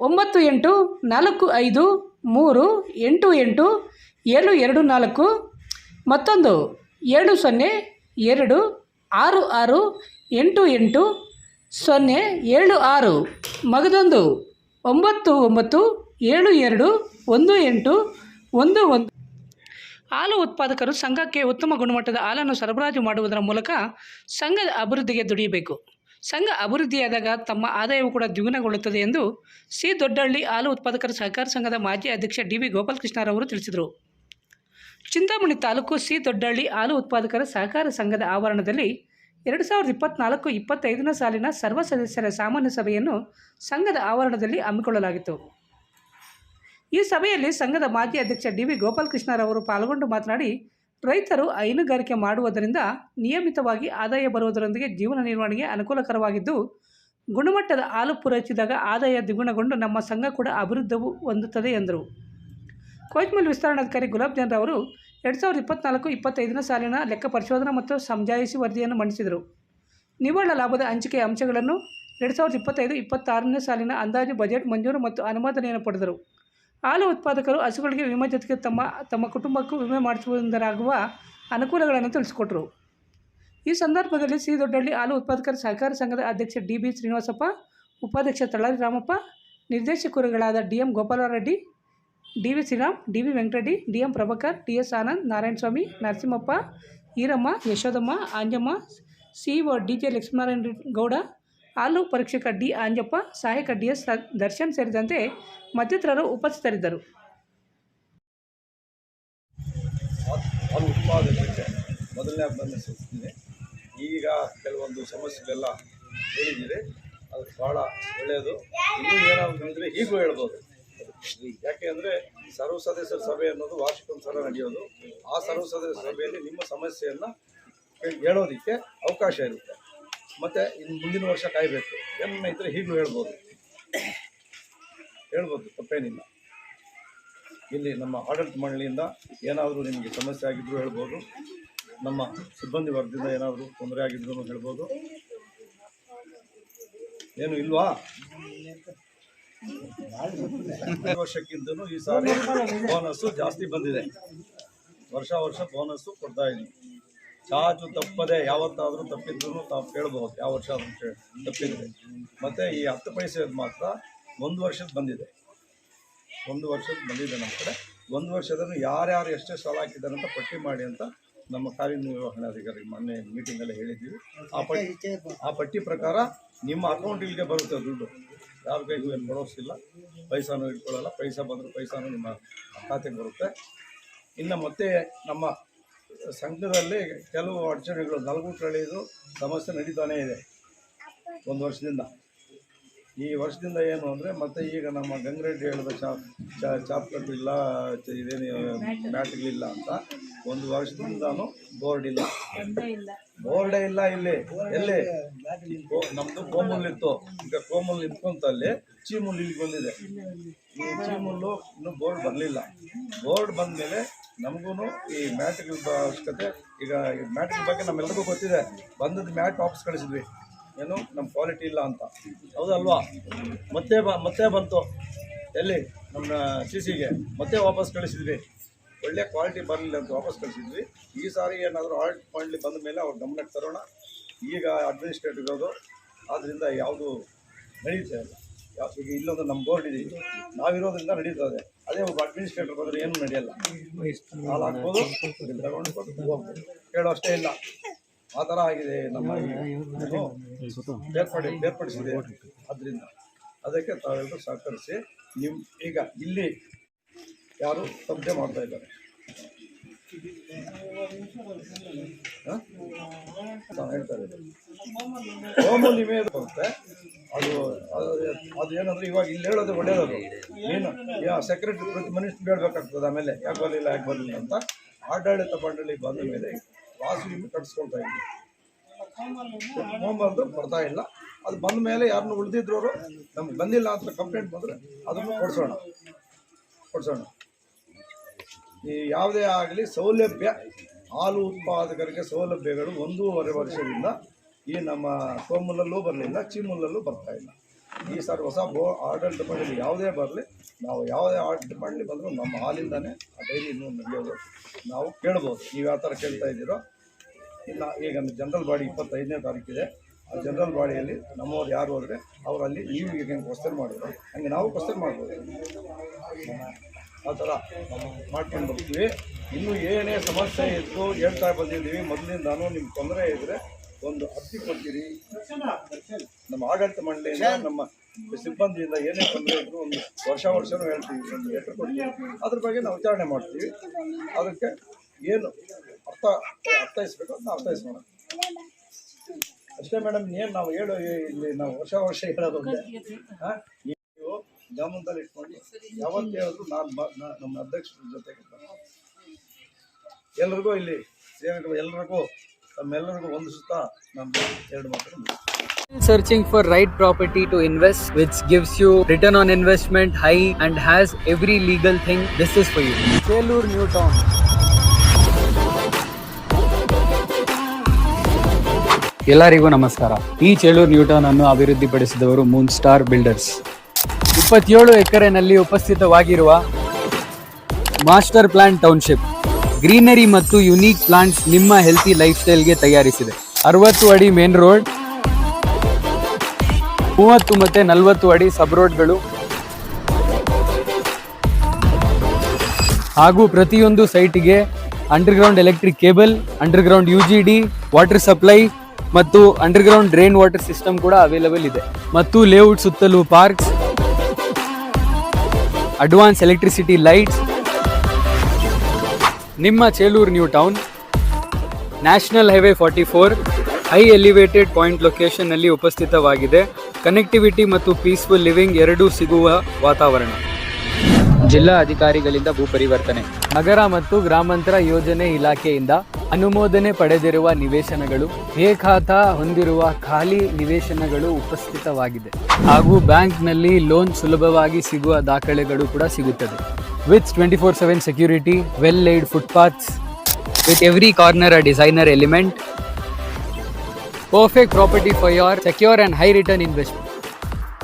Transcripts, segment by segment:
ಒಂಬತ್ತು ಎಂಟು ನಾಲ್ಕು ಐದು ಮೂರು ಎಂಟು ಎಂಟು ಏಳು ಎರಡು ನಾಲ್ಕು. ಮತ್ತೊಂದು ಏಳು ಸೊನ್ನೆ ಎರಡು ಆರು ಆರು ಎಂಟು ಎಂಟು ಸೊನ್ನೆ ಏಳು ಆರು. ಮಗದೊಂದು ಒಂಬತ್ತು ಒಂಬತ್ತು ಏಳು ಎರಡು ಒಂದು ಎಂಟು ಒಂದು ಒಂದು. ಹಾಲು ಉತ್ಪಾದಕರು ಸಂಘಕ್ಕೆ ಉತ್ತಮ ಗುಣಮಟ್ಟದ ಹಾಲನ್ನು ಸರಬರಾಜು ಮಾಡುವುದರ ಮೂಲಕ ಸಂಘದ ಅಭಿವೃದ್ಧಿಗೆ ದುಡಿಯಬೇಕು. ಸಂಘ ಅಭಿವೃದ್ಧಿಯಾದಾಗ ತಮ್ಮ ಆದಾಯವು ಕೂಡ ದ್ವಿಗುಣಗೊಳ್ಳುತ್ತದೆ ಎಂದು ಸಿ ದೊಡ್ಡಹಳ್ಳಿ ಹಾಲು ಉತ್ಪಾದಕರ ಸಹಕಾರ ಸಂಘದ ಮಾಜಿ ಅಧ್ಯಕ್ಷ ಡಿ ವಿ ಗೋಪಾಲಕೃಷ್ಣರವರು ತಿಳಿಸಿದರು. ಚಿಂತಾಮಣಿ ತಾಲೂಕು ಸಿ ದೊಡ್ಡಹಳ್ಳಿ ಹಾಲು ಉತ್ಪಾದಕರ ಸಹಕಾರ ಸಂಘದ ಆವರಣದಲ್ಲಿ ಎರಡು ಸಾವಿರದ ಇಪ್ಪತ್ನಾಲ್ಕು ಇಪ್ಪತ್ತೈದನೇ ಸಾಲಿನ ಸರ್ವ ಸದಸ್ಯರ ಸಾಮಾನ್ಯ ಸಭೆಯನ್ನು ಸಂಘದ ಆವರಣದಲ್ಲಿ ಹಮ್ಮಿಕೊಳ್ಳಲಾಗಿತ್ತು. ಈ ಸಭೆಯಲ್ಲಿ ಸಂಘದ ಮಾಜಿ ಅಧ್ಯಕ್ಷ ಡಿ ವಿ ಗೋಪಾಲಕೃಷ್ಣರವರು ಪಾಲ್ಗೊಂಡು ಮಾತನಾಡಿ ರೈತರು ಹೈನುಗಾರಿಕೆ ಮಾಡುವುದರಿಂದ ನಿಯಮಿತವಾಗಿ ಆದಾಯ ಬರುವುದರೊಂದಿಗೆ ಜೀವನ ನಿರ್ವಹಣೆಗೆ ಅನುಕೂಲಕರವಾಗಿದ್ದು, ಗುಣಮಟ್ಟದ ಹಾಲು ಪೂರೈಸಿದಾಗ ಆದಾಯ ದ್ವಿಗುಣಗೊಂಡು ನಮ್ಮ ಸಂಘ ಕೂಡ ಅಭಿವೃದ್ಧಿ ಹೊಂದುತ್ತದೆ ಎಂದರು. ಕೋಚ್ಮಲ್ ವಿಸ್ತರಣಾಧಿಕಾರಿ ಗುಲಾಬ್ ಜಾನ್ ಅವರು ಎರಡು ಸಾವಿರದ ಇಪ್ಪತ್ನಾಲ್ಕು ಇಪ್ಪತ್ತೈದನೇ ಸಾಲಿನ ಲೆಕ್ಕ ಪರಿಶೋಧನಾ ಮತ್ತು ಸಮಜಾಯಿಸಿ ವರದಿಯನ್ನು ಮಂಡಿಸಿದರು. ನಿವ್ವಳ ಲಾಭದ ಹಂಚಿಕೆ ಅಂಶಗಳನ್ನು ಎರಡು ಸಾವಿರದ ಇಪ್ಪತ್ತೈದು ಇಪ್ಪತ್ತಾರನೇ ಸಾಲಿನ ಅಂದಾಜು ಬಜೆಟ್ ಮಂಜೂರು ಮತ್ತು ಅನುಮೋದನೆಯನ್ನು ಪಡೆದರು. ಹಾಲು ಉತ್ಪಾದಕರು ಹಸುಗಳಿಗೆ ವಿಮೆ ಜೊತೆಗೆ ತಮ್ಮ ತಮ್ಮ ಕುಟುಂಬಕ್ಕೂ ವಿಮೆ ಮಾಡಿಸುವುದರಾಗುವ ಅನುಕೂಲಗಳನ್ನು ತಿಳಿಸಿಕೊಟ್ರು. ಈ ಸಂದರ್ಭದಲ್ಲಿ ಸಿ ದೊಡ್ಡಹಳ್ಳಿ ಹಾಲು ಉತ್ಪಾದಕರ ಸಹಕಾರ ಸಂಘದ ಅಧ್ಯಕ್ಷ ಡಿ ಬಿ ಶ್ರೀನಿವಾಸಪ್ಪ, ಉಪಾಧ್ಯಕ್ಷ Talari Ramappa, ನಿರ್ದೇಶಕರುಗಳಾದ D M Gopalreddy, D V Sriram, D V Venkatareddy, D M Prabhakar, T S Anand, Narayanaswamy, Narasimhappa, Eeramma Yashodamma Anjamma CEO D J Lakshminarayana Gowda ಹಾಲು ಪರೀಕ್ಷಕ ಡಿ ಆಂಜಪ್ಪ, ಸಹಾಯಕ ಡಿ ಎಸ್ ದರ್ಶನ್ ಸೇರಿದಂತೆ ಮತ್ತಿತರರು ಉಪಸ್ಥಿತರಿದ್ದರು. ಮೊದಲನೇ ಈಗ ಕೆಲವೊಂದು ಸಮಸ್ಯೆಗಳೆಲ್ಲ ಹೇಳಿದ್ದೀರಿ. ಅದು ಭಾಳ ಒಳ್ಳೆಯದು. ಇನ್ನೂ ಏನಾದ್ರು ಅಂದರೆ ಈಗೂ ಹೇಳ್ಬೋದು. ಯಾಕೆ ಅಂದರೆ ಸರ್ವ ಸದಸ್ಯರ ಸಭೆ ಅನ್ನೋದು ವಾರ್ಷಿಕೊಂದು ಸಲ ನಡೆಯೋದು. ಆ ಸರ್ವ ಸದಸ್ಯರ ಸಭೆಯಲ್ಲಿ ನಿಮ್ಮ ಸಮಸ್ಯೆಯನ್ನು ಹೇಳೋದಕ್ಕೆ ಅವಕಾಶ ಇರುತ್ತೆ. ಮತ್ತು ಇನ್ನು ಮುಂದಿನ ವರ್ಷ ಕಾಯಬೇಕು. ಎಮ್ಮೆ ಇದ್ದರೆ ಹೀಗೂ ಹೇಳ್ಬೋದು. ಹೇಳ್ಬೋದು, ತಪ್ಪೇನಿಲ್ಲ. ಇಲ್ಲಿ ನಮ್ಮ ಆಡಳಿತ ಮಂಡಳಿಯಿಂದ ಏನಾದರೂ ನಿಮಗೆ ಸಮಸ್ಯೆ ಆಗಿದ್ರು ಹೇಳ್ಬೋದು. ನಮ್ಮ ಸಿಬ್ಬಂದಿ ವರ್ಗದಿಂದ ಏನಾದರೂ ತೊಂದರೆ ಆಗಿದ್ರು ಹೇಳ್ಬೋದು. ಏನು ಇಲ್ವಾ? ವರ್ಷಕ್ಕಿಂತಲೂ ಈ ಸಾರಿ ಬೋನಸ್ಸು ಜಾಸ್ತಿ ಬಂದಿದೆ. ವರ್ಷ ವರ್ಷ ಬೋನಸ್ಸು ಕೊಡ್ತಾ ಇದ್ದೀವಿ ಚಾಚು ತಪ್ಪದೆ ಯಾವತ್ತಾದರೂ ತಪ್ಪಿದ್ರು ತಾವು ಕೇಳ್ಬೋದು ಯಾವ ವರ್ಷ ಆದರೂ ತಪ್ಪಿದ್ರೆ. ಮತ್ತು ಈ ಹತ್ತು ಪೈಸೆ ಮಾತ್ರ ಒಂದು ವರ್ಷದ ಬಂದಿದೆ. ಒಂದು ವರ್ಷದ ಬಂದಿದೆ ನಮ್ಮ ಕಡೆ. ಒಂದು ವರ್ಷದಲ್ಲಿ ಯಾರ್ಯಾರು ಎಷ್ಟೇ ಸಾಲ ಹಾಕಿದ್ದಾರೆ ಅಂತ ಪಟ್ಟಿ ಮಾಡಿ ಅಂತ ನಮ್ಮ ಕಾರ್ಯನಿರ್ವಹಣಾಧಿಕಾರಿ ಮೊನ್ನೆ ಮೀಟಿಂಗಲ್ಲಿ ಹೇಳಿದ್ದೀವಿ ಆ ಪಟ್ಟಿ ಆ ಪಟ್ಟಿ ಪ್ರಕಾರ ನಿಮ್ಮ ಅಕೌಂಟಿಗೆ ಬರುತ್ತೆ ದುಡ್ಡು. ಯಾರ ಕೈಗೂ ಏನು ಕೊಡೋಸಿಲ್ಲ ಪೈಸಾನು ಇಟ್ಕೊಳ್ಳಲ್ಲ ಪೈಸಾ ಬಂದರೆ ಪೈಸಾನು ನಿಮ್ಮ ಖಾತೆಗೆ ಬರುತ್ತೆ. ಇನ್ನು ಮತ್ತೆ ನಮ್ಮ ಸಂಘದಲ್ಲಿ ಕೆಲವು ಅಡಚಣೆಗಳು ನಲಗುಟ್ರಳಿದು ಸಮಸ್ಯೆ ನಡೀತಾನೇ ಇದೆ ಒಂದು ವರ್ಷದಿಂದ. ಈ ವರ್ಷದಿಂದ ಏನು ಅಂದರೆ ಮತ್ತೆ ಈಗ ನಮ್ಮ ಗಂಗರೆಡ್ಡಿ ಹೇಳಿದ ಕಟ್ಟು ಇಲ್ಲ ಇದೇನು ಮ್ಯಾಟ್ಗಳಿಲ್ಲ ಅಂತ ಒಂದು ವರ್ಷದಿಂದಾನು ಬೋರ್ಡ್ ಇಲ್ಲ. ಬೋರ್ಡೇ ಇಲ್ಲ ಇಲ್ಲಿ. ಎಲ್ಲಿ? ನಮ್ಮದು ಕೋಮುಲ್ ಇತ್ತು. ಈಗ ಕೋಮುಲ್ ನಿಂತ್ಕೊಂತಲ್ಲಿ ಚೀಮುಲ್ ಇಲ್ಲಿ ಬಂದಿದೆ ಈ ಚೀಮುಲ್ಲು ಇನ್ನೂ ಬೋರ್ಡ್ ಬರಲಿಲ್ಲ. ಬೋರ್ಡ್ ಬಂದ ಮೇಲೆ ನಮಗೂ ಈ ಮ್ಯಾಟ್ಗಳ ಅವಶ್ಯಕತೆ. ಈಗ ಈ ಮ್ಯಾಟ್ಗಳ ಬಗ್ಗೆ ನಮ್ಮೆಲ್ಲರಿಗೂ ಗೊತ್ತಿದೆ. ಬಂದದ್ದು ಮ್ಯಾಟ್ ವಾಪಸ್ ಕಳಿಸಿದ್ವಿ. ಏನು? ನಮ್ಮ ಕ್ವಾಲಿಟಿ ಇಲ್ಲ ಅಂತ. ಹೌದಲ್ವಾ ಮತ್ತೆ ಬ ಮತ್ತೆ ಬಂತು. ಎಲ್ಲಿ? ನಮ್ಮ ಸಿ ಸಿಗೆ ಮತ್ತೆ ವಾಪಸ್ ಕಳಿಸಿದ್ವಿ. ಒಳ್ಳೆ ಕ್ವಾಲಿಟಿ ಬರಲಿಲ್ಲ ಅಂತ ವಾಪಸ್ ಕಳಿಸಿದ್ವಿ. ಈ ಸಾರಿ ಏನಾದರೂ ಆಲ್ಟ್ ಪಾಯಿಂಟ್ಲಿ ಬಂದ ಮೇಲೆ ಅವ್ರು ಗಮನಕ್ಕೆ ತರೋಣ. ಈಗ ಅಡ್ಮಿನಿಸ್ಟ್ರೇಟಿವ್ ಇರೋದು. ಆದ್ದರಿಂದ ಯಾವುದು ನಡೆಯುತ್ತೆ ಇಲ್ಲ. ಯಾವ ಈಗ ಇಲ್ಲೊಂದು ನಮ್ಮ ಬೋರ್ಡ್ ಇದೆ. ನಾವಿರೋದ್ರಿಂದ ನಡೀತದೆ ಅದೇ ಒಬ್ಬ ಅಡ್ಮಿನಿಸ್ಟ್ರೇಟರ್ ಬಂದರೆ ಏನು ನಡೆಯಲ್ಲ. ಹಾಲು ಹಾಕ್ಬೋದು ತಗೊಂಡು ಕೇಳೋ ಅಷ್ಟೇ ಇಲ್ಲ. ಆ ಥರ ಆಗಿದೆ ನಮ್ಮ ಬೇರ್ಪಡಿ ಬೇರ್ಪಡಿಸಿದೆ ಅದರಿಂದ. ಅದಕ್ಕೆ ತಾವೆಲ್ಲರೂ ಸಹಕರಿಸಿ ನಿಮ್ಮ ಈಗ ಇಲ್ಲಿ ಯಾರು ತಪ್ಪದೆ ಮಾಡ್ತಾ ಇದ್ದಾರೆ? ಹೇಳ್ತಾರೆ ಇದ್ದಾರೆ ಬರುತ್ತೆ. ಅದು ಅದು ಏನಂದ್ರೆ ಇವಾಗ ಇಲ್ಲಿ ಹೇಳೋದು ಒಳ್ಳೇದದು. ಏನು ಸೆಕ್ರೆಟರಿ ಪ್ರತಿ ಮನುಷ್ಯ ಹೇಳ್ಬೇಕಾಗ್ತದೆ ಆಮೇಲೆ, ಯಾಕೆ ಬರಲಿಲ್ಲ ಯಾಕೆ ಬರಲಿಲ್ಲ ಅಂತ ಆಡಳಿತ ಮಂಡಳಿ ಬಂದ ಮೇಲೆ ವಾಸು ಕಟ್ಸ್ಕೊಳ್ತಾ ಇದ್ದೀವಿ ಬಂದು ಬರ್ತಾ ಇಲ್ಲ. ಅದು ಬಂದ ಮೇಲೆ ಯಾರನ್ನು ಉಳಿದಿದ್ರು ನಮ್ಗೆ ಬಂದಿಲ್ಲ ಅಂತ ಕಂಪ್ಲೇಂಟ್ ಬಂದರೆ ಅದನ್ನು ಕೊಡಿಸೋಣ. ಕೊಡಿಸೋಣ. ಈ ಯಾವುದೇ ಆಗಲಿ ಸೌಲಭ್ಯ, ಹಾಲು ಉತ್ಪಾದಕರಿಗೆ ಸೌಲಭ್ಯಗಳು ಒಂದೂವರೆ ವರ್ಷದಿಂದ ಈ ನಮ್ಮ ಸೋಮುಲಲ್ಲೂ ಬರಲಿಲ್ಲ ಚೀಮುಲ್ಲಲ್ಲೂ ಬರ್ತಾ ಇಲ್ಲ. ಈ ಸರ್ ಹೊಸ ಬೋ ಆಡಳಿತ ಮಂಡಳಿ ಯಾವುದೇ ಬರಲಿ, ನಾವು ಯಾವುದೇ ಆಡಳಿತ ಮಂಡಳಿ ಬಂದರೂ ನಮ್ಮ ಹಾಲಿಂದನೇ ಆ ಡೈರಿ ಇನ್ನೂ ನಡೆಯೋದು. ನಾವು ಕೇಳ್ಬೋದು, ನೀವು ಯಾವ ಥರ ಕೇಳ್ತಾ ಇದ್ದೀರೋ. ಇಲ್ಲ, ಈಗ ಜನರಲ್ ಬಾಡಿ ಇಪ್ಪತ್ತೈದನೇ ತಾರೀಕಿದೆ. ಆ ಜನರಲ್ ಬಾಡಿಯಲ್ಲಿ ನಮ್ಮವ್ರು ಯಾರು ಹೋದರೆ ಅವರಲ್ಲಿ ನೀವು ಈಗ ಹೆಂಗೆ ಕ್ವಶನ್ ಮಾಡಿದ್ರು ಹಂಗೆ ನಾವು ಕ್ವಶನ್ ಮಾಡ್ಬೋದು. ಆ ಥರ ಮಾಡ್ಕೊಂಡು ಬರ್ತೀವಿ. ಇನ್ನೂ ಏನೇ ಸಮಸ್ಯೆ ಇತ್ತು ಹೇಳ್ತಾ ಬಂದಿದ್ದೀವಿ. ಮೊದಲಿಂದಾನು ನಿಮ್ಗೆ ತೊಂದರೆ ಇದ್ದರೆ ಒಂದು ಅರ್ಜಿ ಕೊಡ್ತೀರಿ. ನಮ್ಮ ಆಡಳಿತ ಮಂಡಳಿಯಿಂದ ನಮ್ಮ ಸಿಬ್ಬಂದಿಯಿಂದ ಏನೇ ತೊಂದರೆ ಇದ್ರು ಒಂದು ವರ್ಷ ವರ್ಷನೂ ಹೇಳ್ತೀವಿ ಒಂದು ಲೆಟರ್ ಕೊಡ್ತೀವಿ. ಅದ್ರ ಬಗ್ಗೆ ನಾವು ವಿಚಾರಣೆ ಮಾಡ್ತೀವಿ. ಅದಕ್ಕೆ ಏನು ಅರ್ಥ ಅರ್ಥೈಸ್ಬೇಕು ಅಂತ ಅರ್ಥೈಸೋಣ ಅಷ್ಟೇ ಮೇಡಮ್ ಏನು ನಾವು ಹೇಳೋ ಇಲ್ಲಿ ನಾವು ವರ್ಷ ವರ್ಷ ಹೇಳೋದು ಹಾಂ? ನೀವು ಗಮನದಲ್ಲಿ ಇಟ್ಕೊಂಡು ಯಾವತ್ತು ಹೇಳಿದ್ರು ನಾನು ನಮ್ಮ ಅಧ್ಯಕ್ಷರ ಜೊತೆಗೆ ಎಲ್ಲರಿಗೂ ಎಲ್ರಿಗೂ ಇಲ್ಲಿ ಸೇವಕರು ಎಲ್ರಿಗೂ ತಮ್ಮೆಲ್ಲರಿಗೂ ವಂದಿಸುತ್ತಾ ನಾನು ಎರಡು ಮಾತು searching for right property to invest which gives you return on investment high and has every legal thing this is for you Chelur New Town ಎಲ್ಲರಿಗೂ ನಮಸ್ಕಾರ ಈ ಚೇಳೂರು ನ್ಯೂಟನ್ ಅನ್ನು ಅಭಿವೃದ್ಧಿಪಡಿಸಿದವರು ಮೂನ್ ಸ್ಟಾರ್ ಬಿಲ್ಡರ್ಸ್ ಇಪ್ಪತ್ತೇಳು ಎಕರೆನಲ್ಲಿ ಉಪಸ್ಥಿತವಾಗಿರುವ ಮಾಸ್ಟರ್ ಪ್ಲಾನ್ ಟೌನ್ಶಿಪ್ ಗ್ರೀನರಿ ಮತ್ತು unique plants ನಿಮ್ಮ healthy life ಸ್ಟೈಲ್ಗೆ ತಯಾರಿಸಿದೆ. ಅರವತ್ತು ಅಡಿ ಮೇನ್ ರೋಡ್, ಮೂವತ್ತು ಮತ್ತೆ ನಲವತ್ತು ಅಡಿ ಸಬ್ ರೋಡ್ಗಳು ಹಾಗೂ ಪ್ರತಿಯೊಂದು ಸೈಟಿಗೆ underground electric cable, underground U G D water supply ಮತ್ತು ಅಂಡರ್ಗ್ರೌಂಡ್ ಡ್ರೈನ್ ವಾಟರ್ ಸಿಸ್ಟಮ್ ಕೂಡ ಅವೈಲಬಲ್ ಇದೆ. ಮತ್ತು ಲೇಔಟ್ ಸುತ್ತಲೂ ಪಾರ್ಕ್ಸ್, ಅಡ್ವಾನ್ಸ್ ಎಲೆಕ್ಟ್ರಿಸಿಟಿ ಲೈಟ್ಸ್ ನಿಮ್ಮ Chelur new town national highway forty four high elevated point ಲೊಕೇಶನ್ನಲ್ಲಿ ಉಪಸ್ಥಿತವಾಗಿದೆ. ಕನೆಕ್ಟಿವಿಟಿ ಮತ್ತು ಪೀಸ್ಫುಲ್ ಲಿವಿಂಗ್ ಎರಡೂ ಸಿಗುವ ವಾತಾವರಣ. ಜಿಲ್ಲಾ ಅಧಿಕಾರಿಗಳಿಂದ ಭೂ ಪರಿವರ್ತನೆ. ನಗರ ಮತ್ತು ಗ್ರಾಮಾಂತರ ಯೋಜನೆ ಇಲಾಖೆಯಿಂದ ಅನುಮೋದನೆ ಪಡೆದಿರುವ ನಿವೇಶನಗಳು ಏ ಖಾತಾ ಹೊಂದಿರುವ ಖಾಲಿ ನಿವೇಶನಗಳು ಉಪಸ್ಥಿತವಾಗಿದೆ. ಹಾಗೂ ಬ್ಯಾಂಕ್ನಲ್ಲಿ ಲೋನ್ ಸುಲಭವಾಗಿ ಸಿಗುವ ದಾಖಲೆಗಳು ಕೂಡ ಸಿಗುತ್ತದೆ. With twenty four seven security, well laid footpaths, with every corner a designer element, perfect property for your secure and high return return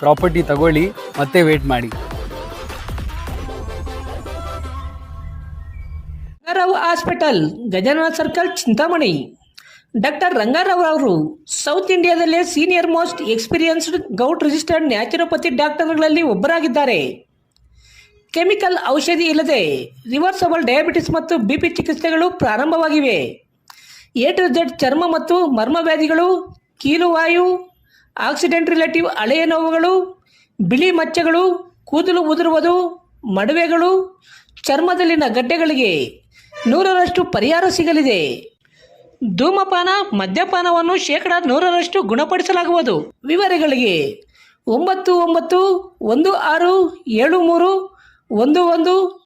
property ತಗೊಳ್ಳಿ, ಮತ್ತೆ ವೇಟ್ ಮಾಡಿ. Rangarao hospital, Gajanana circle, Chintamani. Doctor Rangarao ಅವರು south ಇಂಡಿಯಾದಲ್ಲೇ senior most experienced govt registered naturopathy ಡಾಕ್ಟರ್ಗಳಲ್ಲಿ ಒಬ್ಬರಾಗಿದ್ದಾರೆ. Chemical ಔಷಧಿ ಇಲ್ಲದೆ reversible diabetes ಮತ್ತು B P ಚಿಕಿತ್ಸೆಗಳು ಪ್ರಾರಂಭವಾಗಿವೆ. ಎ ಟು ಜೆಡ್ ಚರ್ಮ ಮತ್ತು ಮರ್ಮ ವ್ಯಾಧಿಗಳು ಕೀಲುವಾಯು ಆಕ್ಸಿಡೆಂಟ್ ರಿಲೇಟಿವ್ ಹಳೆಯ ನೋವುಗಳು, ಬಿಳಿ ಮಚ್ಚೆಗಳು, ಕೂದಲು ಉದುರುವುದು, ಮಡುವೆಗಳು, ಚರ್ಮದಲ್ಲಿನ ಗಡ್ಡೆಗಳಿಗೆ ನೂರರಷ್ಟು ಪರಿಹಾರ ಸಿಗಲಿದೆ. ಧೂಮಪಾನ, ಮದ್ಯಪಾನವನ್ನು ಶೇಕಡ ನೂರರಷ್ಟು ಗುಣಪಡಿಸಲಾಗುವುದು. ವಿವರಗಳಿಗೆ ಒಂಬತ್ತು ಒಂಬತ್ತು ಒಂದು ಆರು ಏಳು ಮೂರು ಒಂದು ಒಂದು